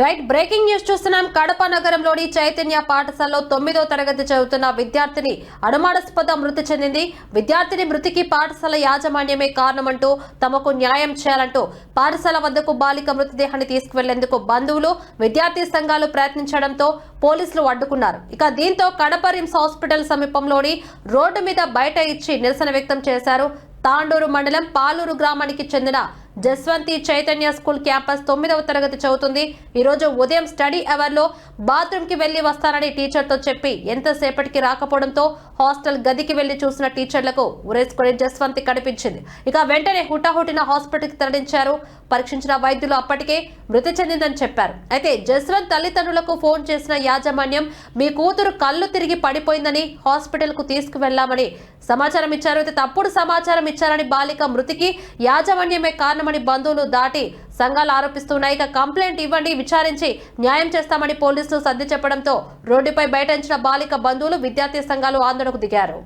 Right breaking news చూస్తున్నాం. కడప నగరంలోని చైతన్య పాఠశాలలో తొమ్మిదో తరగతి చదువుతున్న విద్యార్థిని అనుమానాస్పద మృతి చెందింది. విద్యార్థిని మృతికి పాఠశాల యాజమాన్యమే కారణమంటూ తమకు న్యాయం చేయాలంటూ పాఠశాల వద్దకు బాలిక మృతదేహాన్ని తీసుకువెళ్ళేందుకు బంధువులు విద్యార్థి సంఘాలు ప్రయత్నించడంతో పోలీసులు అడ్డుకున్నారు. ఇక దీంతో కడప రిమ్స్ హాస్పిటల్ సమీపంలోని రోడ్డు మీద బయట ఇచ్చి నిరసన వ్యక్తం చేశారు. తాండూరు మండలం పాలూరు గ్రామానికి చెందిన జస్వంతి చైతన్య స్కూల్ క్యాంపస్ తొమ్మిదవ తరగతి చదువుతుంది. ఈరోజు ఉదయం స్టడీ అవర్లో బాత్రూమ్కి వెళ్ళి వస్తానని టీచర్తో చెప్పి ఎంతసేపటికి రాకపోవడంతో హాస్టల్ గదికి వెళ్ళి చూసిన టీచర్లకు ఉరేసుకుని జస్వంతి కనిపించింది. ఇక వెంటనే హుటాహుటిన హాస్పిటల్కి తరలించారు. పరీక్షించిన వైద్యులు అప్పటికే మృతి చెందిందని చెప్పారు. అయితే జస్వంత్ తల్లిదండ్రులకు ఫోన్ చేసిన యాజమాన్యం మీ కూతురు కళ్ళు తిరిగి పడిపోయిందని హాస్పిటల్కు తీసుకువెళ్ళామని సమాచారం ఇచ్చారు. అయితే తప్పుడు సమాచారం ఇచ్చారని బాలిక మృతికి యాజమాన్యమే కారణం కారణమని బంధువులు దాటి సంఘాలు ఆరోపిస్తున్నాయి. ఇక కంప్లైంట్ ఇవ్వండి విచారించి న్యాయం చేస్తామని పోలీసులు సర్ది చెప్పడంతో రోడ్డుపై బయటించిన బాలిక బంధువులు విద్యార్థి సంఘాలు ఆందోళనకు దిగారు.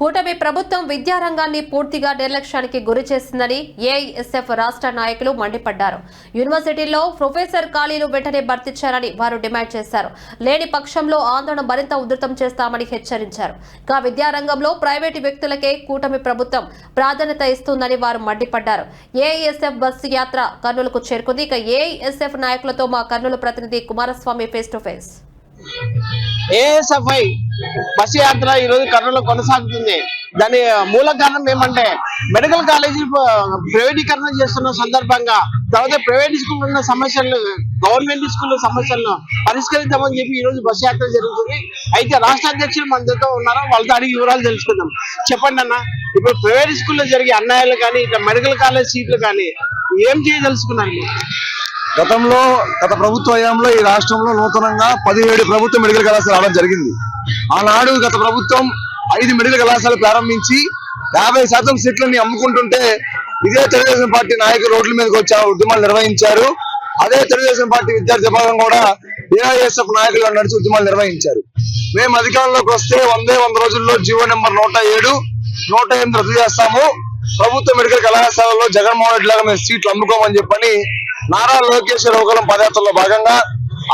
కూటమి ప్రభుత్వం విద్యారంగాన్ని పూర్తిగా నిర్లక్ష్యానికి గురి చేసిందని ఏఐఎస్ఎఫ్ రాష్ట్ర నాయకులు మండిపడ్డారు. యూనివర్సిటీల్లో ప్రొఫెసర్ ఖాళీలు వెంటనే భర్తీ చేయాలని వారు డిమాండ్ చేశారు. లేని పక్షంలో ఆందోళన మరింత ఉధృతం చేస్తామని హెచ్చరించారు. ఇక విద్యారంగంలో ప్రైవేటు వ్యక్తులకే కూటమి ప్రభుత్వం ప్రాధాన్యత ఇస్తుందని వారు మండిపడ్డారు. ఏఐఎస్ఎఫ్ బస్సు యాత్ర కర్నూలుకు చేరుకుంది. ఇక ఏఐఎస్ఎఫ్ నాయకులతో మా కర్నూలు ప్రతినిధి Kumaraswamy face to face ASFI bus యాత్ర ఈ రోజు కర్నూలులో కొనసాగుతుంది. దాని మూల కారణం ఏమంటే మెడికల్ కాలేజీ ప్రైవేటీకరణ చేస్తున్న సందర్భంగా తర్వాత ప్రైవేట్ స్కూల్ ఉన్న సమస్యలను గవర్నమెంట్ స్కూల్ సమస్యలను పరిష్కరిద్దామని చెప్పి ఈ రోజు బస్సు యాత్ర జరుగుతుంది. అయితే రాష్ట్ర అధ్యక్షులు మనతో ఉన్నారు? వాళ్ళతో అడిగి వివరాలు తెలుసుకుందాం. చెప్పండి అన్న. ఇప్పుడు ప్రైవేట్ స్కూల్లో జరిగే అన్యాయాలు కానీ ఇట్లా మెడికల్ కాలేజ్ సీట్లు కానీ ఏం చేయదలుచుకున్నారు మీరు? గతంలో గత ప్రభుత్వ హయాంలో ఈ రాష్ట్రంలో నూతనంగా పదిహేడు ప్రభుత్వ మెడికల్ కళాశాల రావడం జరిగింది. ఆనాడు గత ప్రభుత్వం ఐదు మెడికల్ కళాశాలలు ప్రారంభించి యాభై శాతం సీట్లని అమ్ముకుంటుంటే ఇదే తెలుగుదేశం పార్టీ నాయకులు రోడ్ల మీదకి వచ్చి ఉద్యమాలు నిర్వహించారు. అదే తెలుగుదేశం పార్టీ విద్యార్థి విభాగం కూడా ఏఐఎస్ఎఫ్ నాయకులు నడిచి ఉద్యమాలు నిర్వహించారు. మేము అధికారంలోకి వస్తే వందే వంద రోజుల్లో జీవో నెంబర్ నూట ఏడు నూట ఎనిమిది రద్దు చేస్తాము. ప్రభుత్వ మెడికల్ కళాశాలలో జగన్మోహన్ రెడ్డి లాగా మేము సీట్లు అమ్ముకోమని చెప్పని నారా లోకేష్ యువకులం పదయాత్రలో భాగంగా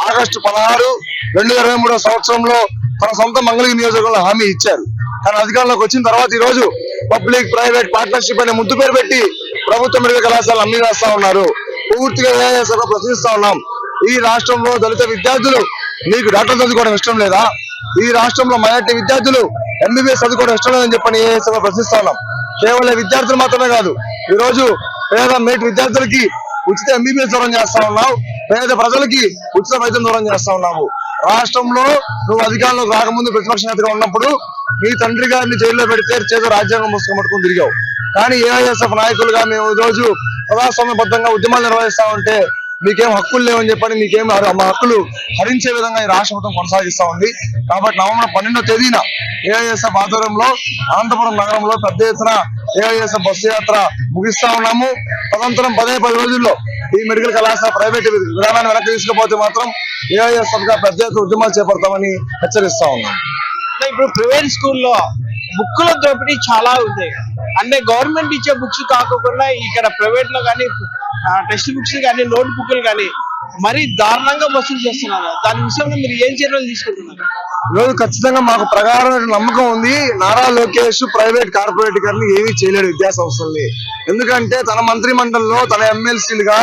ఆగస్టు పదహారు రెండు ఇరవై మూడో సంవత్సరంలో తన సొంత మంగళగిరి నియోజకవర్గంలో హామీ ఇచ్చారు. కానీ అధికారంలోకి వచ్చిన తర్వాత ఈ రోజు పబ్లిక్ ప్రైవేట్ పార్ట్నర్షిప్ అనే ముద్దు పేరు పెట్టి ప్రభుత్వ మెడికల్ కళాశాలలు అమ్మి వేస్తా ఉన్నారు. పూర్తిగా ఏఐఎస్ ప్రశ్నిస్తా ఉన్నాం. ఈ రాష్ట్రంలో దళిత విద్యార్థులు మీకు డాక్టర్ చదువుకోవడం ఇష్టం లేదా? ఈ రాష్ట్రంలో మైనార్టీ విద్యార్థులు ఎంబీబీఎస్ చదువుకోవడం ఇష్టం లేదని చెప్పని ఏఐఎస్ ప్రశ్నిస్తా ఉన్నాం. కేవలం విద్యార్థులు మాత్రమే కాదు ఈ రోజు పేద మేటి విద్యార్థులకి ఉచిత ఎంబీబీఎస్ దూరం చేస్తా ఉన్నావు. పేద ప్రజలకి ఉచిత వైద్యం దూరం చేస్తా ఉన్నావు. రాష్ట్రంలో నువ్వు అధికారంలోకి రాకముందు ప్రతిపక్ష నేతగా ఉన్నప్పుడు మీ తండ్రి గారిని జైల్లో పెడితే చేత రాజ్యాంగం పుస్తకం పట్టుకుని తిరిగావు. కానీ ఏఐఎస్ఎఫ్ నాయకులుగా మేము ఈ రోజు ప్రజాస్వామ్యబద్ధంగా ఉద్యమాలు నిర్వహిస్తా ఉంటే మీకేం హక్కులు లేవని చెప్పని మీకేం మా హక్కులు హరించే విధంగా ఈ రాష్ట్ర ప్రభుత్వం కొనసాగిస్తా ఉంది. కాబట్టి నవంబర్ పన్నెండో తేదీన ఏఐఎస్ఎఫ్ ఆధ్వర్యంలో అనంతపురం నగరంలో పెద్ద ఎత్తున ఏఐఎస్ బస్సు యాత్ర ముగిస్తా ఉన్నాము. తదనంతరం పదే పది రోజుల్లో ఈ మెడికల్ కళాశాల ప్రైవేట్ విధానాన్ని వెనక్కి తీసుకుపోతే మాత్రం ఏఐఎస్గా పెద్ద ఎత్తున ఉద్యమాలు చేపడతామని హెచ్చరిస్తా ఉన్నాం. అంటే ఇప్పుడు ప్రైవేట్ స్కూల్లో బుక్కుల దోపిడీ చాలా ఉంది. అంటే గవర్నమెంట్ ఇచ్చే బుక్స్ కాకుండా ఇక్కడ ప్రైవేట్లో కానీ టెక్స్ట్ బుక్స్ కానీ నోట్ బుక్లు కానీ మరీ దారుణంగా వసూలు చేస్తున్నారు. దాని విషయంలో మీరు ఏం చర్యలు తీసుకుంటున్నారు? ఈరోజు ఖచ్చితంగా మాకు ప్రకారం నమ్మకం ఉంది. నారా లోకేష్ ప్రైవేట్ కార్పొరేట్ గారిని ఏమీ చేయలేడు విద్యాసంస్థల్ని. ఎందుకంటే తన మంత్రి మండలిలో తన ఎమ్మెల్సీలుగా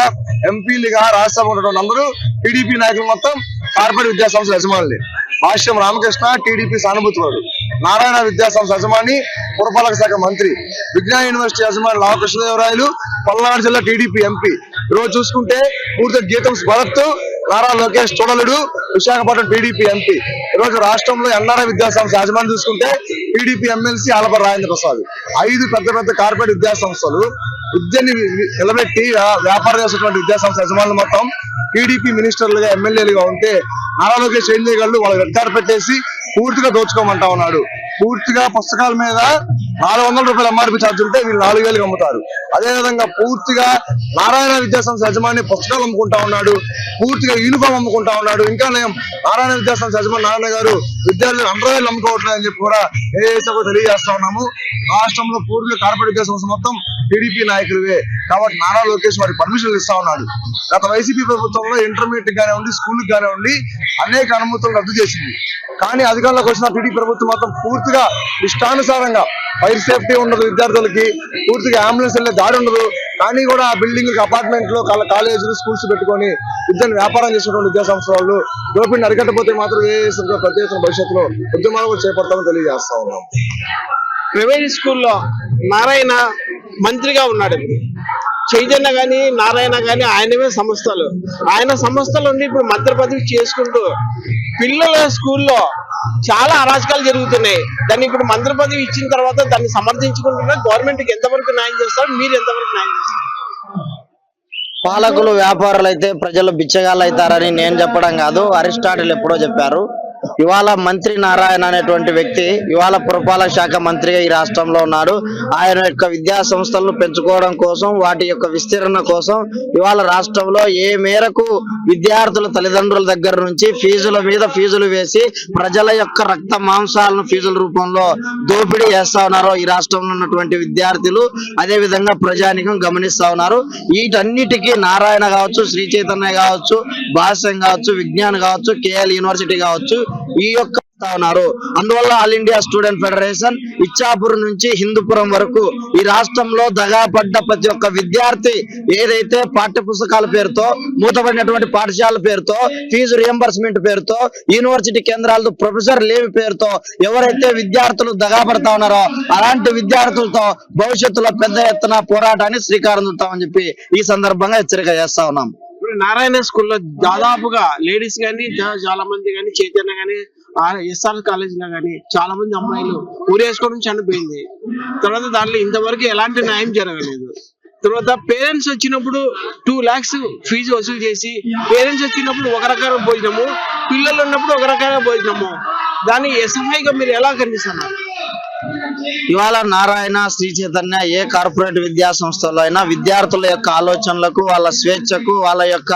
ఎంపీలుగా రాజ్యసభ ఉన్నటువంటి అందరూ టీడీపీ నాయకులు మొత్తం కార్పొరేట్ విద్యా సంస్థల యజమానులే. భాష్యం రామకృష్ణ టీడీపీ సానుభూతివాడు నారాయణ విద్యా సంస్థ యజమాని పురపాలక శాఖ మంత్రి. విజ్ఞాన యూనివర్సిటీ యజమాని లావకృష్ణదేవరాయలు పల్నాడు జిల్లా టీడీపీ ఎంపీ. ఈరోజు చూసుకుంటే పూర్తి గీతం Bharat Nara Lokesh చూడలుడు. Visakhapatnam TDP MP. ఈరోజు రాష్ట్రంలో ఎన్ఆర్ఐ విద్యాసంస్థ యాజమాన్యం చూసుకుంటే టీడీపీ ఎమ్మెల్సీ ఆలపర రాజేంద్ర ప్రసాద్ ఐదు పెద్ద పెద్ద కార్పొరేట్ విద్యాసంస్థలు విద్యని నిలబెట్టి వ్యాపారం చేసేటువంటి విద్యాసంస్థ యజమానులు మొత్తం టీడీపీ మినిస్టర్లుగా ఎమ్మెల్యేలుగా ఉంటే నారా లోకేష్ ఏం చేయగలరు వాళ్ళు రెడ్ పెట్టేసి పూర్తిగా దోచుకోమంటా ఉన్నాడు. పూర్తిగా పుస్తకాల మీద నాలుగు వందల రూపాయలు ఎంఆర్పి ఛార్జ్ ఉంటే వీళ్ళు నాలుగు వేలకు అమ్ముతారు. అదే విధంగా పూర్తిగా నారాయణ విద్యాసంస్థ యజమాని పుస్తకాలు అమ్ముకుంటా ఉన్నాడు పూర్తిగా యూనిఫామ్ అమ్ముకుంటా ఉన్నాడు. ఇంకా నేను నారాయణ విద్యాసంస్థ యజమాని నారాయణ గారు విద్యార్థులు అందరూ అమ్ముకోవట్లేదు అని చెప్పి కూడా ఏఎస్ఎఫ్ తెలియజేస్తా ఉన్నాము. రాష్ట్రంలో పూర్తిగా కార్పొరేట్ కేసు మొత్తం టీడీపీ నాయకులవే కాబట్టి నారా లోకేష్ వారికి పర్మిషన్లు ఇస్తా ఉన్నాడు. గత వైసీపీ ప్రభుత్వంలో ఇంటర్మీడియట్ కానివ్వండి స్కూల్ కానివ్వండి అనేక అనుమతులు రద్దు చేసింది. కానీ అధికారంలోకి వచ్చిన టీడీపీ ప్రభుత్వం మాత్రం పూర్తిగా ఇష్టానుసారంగా ఫైర్ సేఫ్టీ ఉండదు విద్యార్థులకి పూర్తిగా అంబులెన్స్ వెళ్ళే దారి ఉండదు. కానీ కూడా ఆ బిల్డింగ్ అపార్ట్మెంట్లో కాల- కాలేజీలు స్కూల్స్ పెట్టుకొని విద్యను వ్యాపారం చేసినటువంటి విద్యా సంస్థ వాళ్ళు దోపిడిని అరికట్టపోతే మాత్రం ఏ పెద్ద ఎత్తున భవిష్యత్తులో ఉద్యమాలు కూడా చేపడతామని తెలియజేస్తా ఉన్నాం. ప్రైవేట్ స్కూల్లో నారాయణ మంత్రిగా ఉన్నాడు ఇప్పుడు. చైతన్య గాని నారాయణ గాని ఆయనవే సంస్థలు. ఆయన సంస్థలు నుండి ఇప్పుడు మంత్రి పదవి చేసుకుంటూ పిల్లల స్కూల్లో చాలా అరాచకాలు జరుగుతున్నాయి. దాన్ని ఇప్పుడు మంత్రపదవి ఇచ్చిన తర్వాత దాన్ని సమర్థించుకుంటున్నా గవర్నమెంట్కి ఎంతవరకు న్యాయం చేస్తారు? మీరు ఎంతవరకు న్యాయం చేస్తారు? పాలకులు వ్యాపారులు అయితే ప్రజలు బిచ్చగాళ్ళు అవుతారని నేను చెప్పడం కాదు. అరిస్టాటిల్ ఎప్పుడో చెప్పారు. ఇవాళ మంత్రి నారాయణ అనేటువంటి వ్యక్తి ఇవాళ పురపాలక శాఖ మంత్రిగా ఈ రాష్ట్రంలో ఉన్నాడు. ఆయన యొక్క విద్యా సంస్థలను పెంచుకోవడం కోసం వాటి యొక్క విస్తీరణ కోసం ఇవాళ రాష్ట్రంలో ఏ మేరకు విద్యార్థుల తల్లిదండ్రుల దగ్గర నుంచి ఫీజుల మీద ఫీజులు వేసి ప్రజల యొక్క రక్త మాంసాలను ఫీజుల రూపంలో దోపిడీ చేస్తా ఉన్నారో ఈ రాష్ట్రంలో ఉన్నటువంటి విద్యార్థులు అదే విధంగా ప్రజానికం గమనిస్తా ఉన్నారు. వీటన్నిటికీ నారాయణ కావచ్చు శ్రీ చైతన్య కావచ్చు భాష్యం కావచ్చు విజ్ఞాన్ కావచ్చు కేఎల్ యూనివర్సిటీ కావచ్చు ఈ యొక్క ఉన్నారు. అందువల్ల all India student federation Ichchapuram నుంచి హిందూపురం వరకు ఈ రాష్ట్రంలో దగాపడ్డ ప్రతి ఒక్క విద్యార్థి ఏదైతే పాఠ్య పుస్తకాల పేరుతో మూతపడినటువంటి పాఠశాల పేరుతో ఫీజు రియంబర్స్మెంట్ పేరుతో యూనివర్సిటీ కేంద్రాలతో ప్రొఫెసర్ లేవి పేరుతో ఎవరైతే విద్యార్థులు దగాపడతా ఉన్నారో అలాంటి విద్యార్థులతో భవిష్యత్తులో పెద్ద ఎత్తున పోరాటాన్ని శ్రీకారం చుట్టామని చెప్పి ఈ సందర్భంగా హెచ్చరిక చేస్తా ఉన్నాం. నారాయణ స్కూల్లో దాదాపుగా లేడీస్ కానీ చాలా మంది కానీ చైతన్య కానీ ఎస్ఆర్ కాలేజ్లో కానీ చాలా మంది అమ్మాయిలు ఊరేసుకోవడం చనిపోయింది. తర్వాత దాంట్లో ఇంతవరకు ఎలాంటి న్యాయం జరగలేదు. తర్వాత పేరెంట్స్ వచ్చినప్పుడు టూ లాక్స్ ఫీజు వసూలు చేసి పేరెంట్స్ వచ్చినప్పుడు ఒక రకమైన భోజనము పిల్లలు ఉన్నప్పుడు ఒక రకమైన భోజనము. దాన్ని ఎస్ఎఫ్ఐగా మీరు ఎలా కనిపిస్తున్నారు ఇవాళ నారాయణ శ్రీ చైతన్య ఏ కార్పొరేట్ విద్యా సంస్థలో అయినా విద్యార్థుల యొక్క ఆలోచనలకు వాళ్ళ స్వేచ్ఛకు వాళ్ళ యొక్క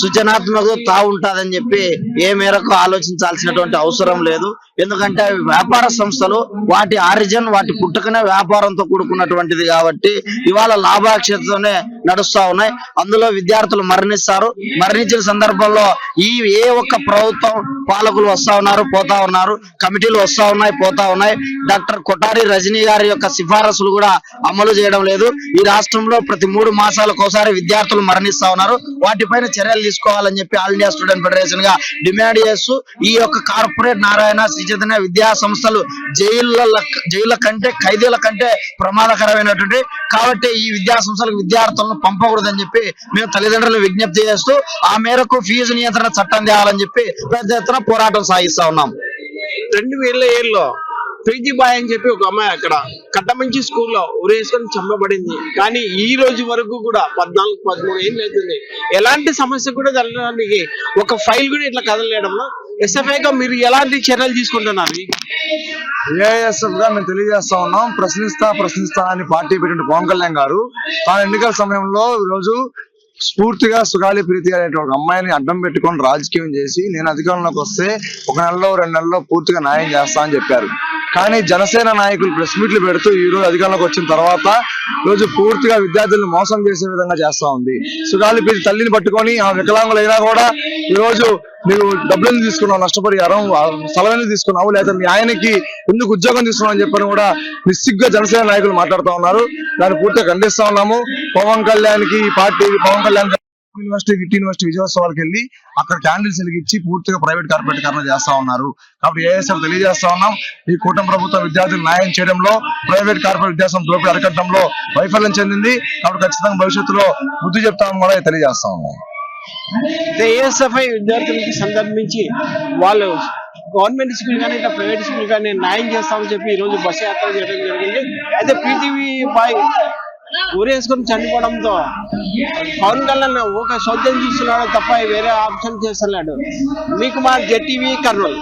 సృజనాత్మకు తావు ఉంటుందని చెప్పి ఏ మేరకు ఆలోచించాల్సినటువంటి అవసరం లేదు. ఎందుకంటే వ్యాపార సంస్థలు వాటి ఆరిజిన్ వాటి పుట్టుకనే వ్యాపారంతో కూడుకున్నటువంటిది కాబట్టి ఇవాళ లాభాక్షతతోనే నడుస్తా ఉన్నాయి. అందులో విద్యార్థులు మరణిస్తారు. మరణించిన సందర్భంలో ఈ ఏ ఒక్క ప్రభుత్వం పాలకులు వస్తా ఉన్నారు పోతా ఉన్నారు. కమిటీలు వస్తా ఉన్నాయి పోతా ఉన్నాయి. డాక్టర్ కొటారి రజనీ గారి యొక్క సిఫారసులు కూడా అమలు చేయడం లేదు. ఈ రాష్ట్రంలో ప్రతి మూడు మాసాలకు ఒకసారి విద్యార్థులు మరణిస్తా ఉన్నారు. వాటిపైన చర్యలు తీసుకోవాలని చెప్పి ఆల్ ఇండియా స్టూడెంట్ ఫెడరేషన్గా డిమాండ్ చేస్తూ ఈ యొక్క కార్పొరేట్ నారాయణ శ్రీ చైతన్య విద్యా సంస్థలు జైళ్ళ జైళ్ళ కంటే ఖైదీల కంటే ప్రమాదకరమైనటువంటి కాబట్టి ఈ విద్యా సంస్థలకు విద్యార్థులను పంపకూడదని చెప్పి మేము తల్లిదండ్రులు విజ్ఞప్తి చేస్తూ ఆ మేరకు ఫీజు నియంత్రణ చట్టం తేవాలని చెప్పి పెద్ద ఎత్తున పోరాటం సాగిస్తా ఉన్నాం. రెండు వేల ఏళ్ళలో ప్రీతి బాయ్ అని చెప్పి ఒక అమ్మాయి అక్కడ కట్టమంచి స్కూల్లో ఉరేసుకొని చంపబడింది. కానీ ఈ రోజు వరకు కూడా పద్నాలుగు పదమూడు ఏళ్ళు అవుతుంది ఎలాంటి సమస్య కూడా జరగడానికి ఒక ఫైల్ కూడా ఇట్లా కదలలేడంలో ఎస్ఎఫ్ఐగా మీరు ఎలాంటి చర్యలు తీసుకుంటున్నారు? ఏఎస్ఎఫ్గా మేము తెలియజేస్తా ఉన్నాం. ప్రశ్నిస్తా ప్రశ్నిస్తా అని పార్టీ పెట్టిన పవన్ కళ్యాణ్ గారు. తాను ఎన్నికల సమయంలో రోజు స్ఫూర్తిగా సుగాలి ప్రీతి అనేటువంటి ఒక అమ్మాయిని అడ్డం పెట్టుకొని రాజకీయం చేసి నేను అధికారంలోకి వస్తే ఒక నెలలో రెండు నెలల్లో పూర్తిగా న్యాయం చేస్తా అని చెప్పారు. కానీ జనసేన నాయకులు ప్రెస్ మీట్లు పెడుతూ ఈ రోజు అధికారంలోకి వచ్చిన తర్వాత రోజు పూర్తిగా విద్యార్థులను మోసం చేసే విధంగా చేస్తా ఉంది. సుగాలి ప్రీతి తల్లిని పట్టుకొని ఆ వికలాంగులైనా కూడా ఈ రోజు నువ్వు డబ్బులు తీసుకున్నావు నష్టపరిహారం ఆ తీసుకున్నావు లేదా మీ ఆయనకి ఎందుకు ఉద్యోగం తీసుకున్నావు అని చెప్పని కూడా నిస్సిగ్గా జనసేన నాయకులు మాట్లాడుతూ ఉన్నారు. దాన్ని పూర్తిగా ఖండిస్తా ఉన్నాము. పవన్ కళ్యాణ్కి party Pawan Kalyan university GIT university విజయోత్సవాలకు వెళ్ళి అక్కడ క్యాండిల్స్ వెలిగించి పూర్తిగా ప్రైవేట్ కార్పొరేట్ కరణ చేస్తా ఉన్నారు. కాబట్టి ఏఎస్ఎఫ్ తెలియజేస్తా ఉన్నాం. ఈ కూటమి ప్రభుత్వం విద్యార్థులు న్యాయం చేయడంలో ప్రైవేట్ కార్పొరేట్ విద్యాసం దోపిడీ అరికట్టడంలో వైఫల్యం చెందింది. కాబట్టి ఖచ్చితంగా భవిష్యత్తులో బుద్ధి చెప్తామని కూడా తెలియజేస్తా ఉన్నాం. ఏఎస్ఎఫ్ఐ విద్యార్థులకి సందర్భించి వాళ్ళు గవర్నమెంట్ స్కూల్ కానీ ఇట్లా ప్రైవేట్ స్కూల్ కానీ న్యాయం చేస్తామని చెప్పి ఈ రోజు బస్సు యాత్ర చేయడం జరిగింది. అయితే పీటీవీ బాయ్ ఊరేసుకుని చనిపోవడంతో పవన్ కళ్యాణ్ ఒక సౌద్యం చూస్తున్నాడు తప్ప వేరే ఆప్షన్ చేస్తున్నాడు మీకు మా జెటీవీ కర్నూలు.